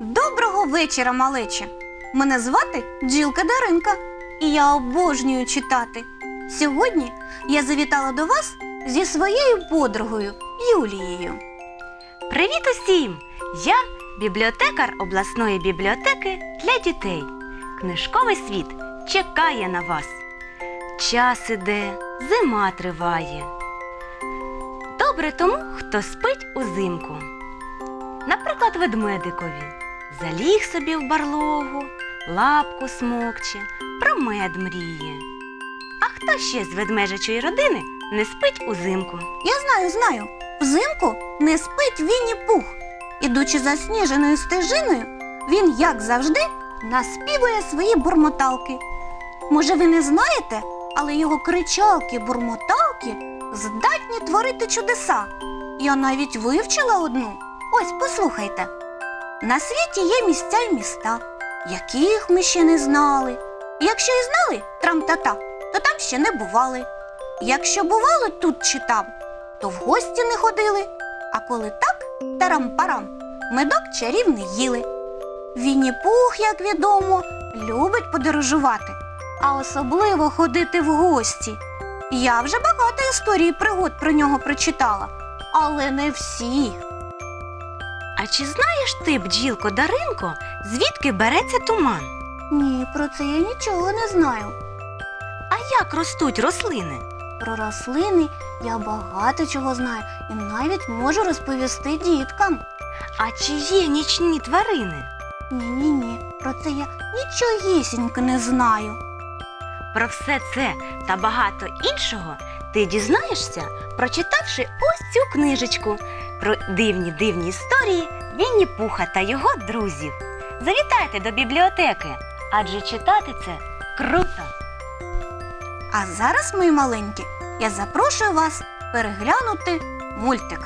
Доброго вечора, малече! Мене звати Джилка Даринка, і я обожнюю читати. Сьогодні я завітала до вас зі своєю подругою Юлією. Привіт усім! Я бібліотекар обласної бібліотеки для дітей. Книжковий світ чекає на вас. Час іде, зима триває. Добре тому, хто спить узимку. Наприклад, ведмедикові. Заліг собі в барлогу, лапку смокче, про мед мріє. А хто ще з ведмежачої родини не спить узимку? Я знаю, знаю, взимку не спить Вінні Пух. Ідучи засніженою стежиною, він, як завжди, наспівує свої бурмоталки. Може, ви не знаєте, але його кричалки, бурмоталки здатні творити чудеса. Я навіть вивчила одну. Ось послухайте. На світі є місця й міста, яких ми ще не знали. Якщо і знали трам-та-та, то там ще не бували. Якщо бували тут чи там, то в гості не ходили. А коли так, тарам-парам, медок чарівний їли. Вінні Пух, як відомо, любить подорожувати, а особливо ходити в гості. Я вже багато історій пригод про нього прочитала, але не всі. А чи знаєш ти, бджілко Даринко, звідки береться туман? Ні, про це я нічого не знаю. А як ростуть рослини? Про рослини я багато чого знаю і навіть можу розповісти діткам. А чи є нічні тварини? Ні-ні-ні, про це я нічогісінько не знаю. Про все це та багато іншого ти дізнаєшся, прочитавши ось цю книжечку про дивні дивні історії Вінні Пуха та його друзів. Завітайте до бібліотеки, адже читати це круто. А зараз, мої маленькі, я запрошую вас переглянути мультик.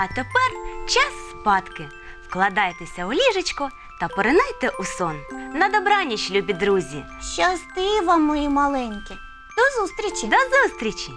А тепер час спадки. Вкладайтеся у ліжечко та поринайте у сон. На добраніч, любі друзі! Щасти вам, мої маленькі. До зустрічі! До зустрічі!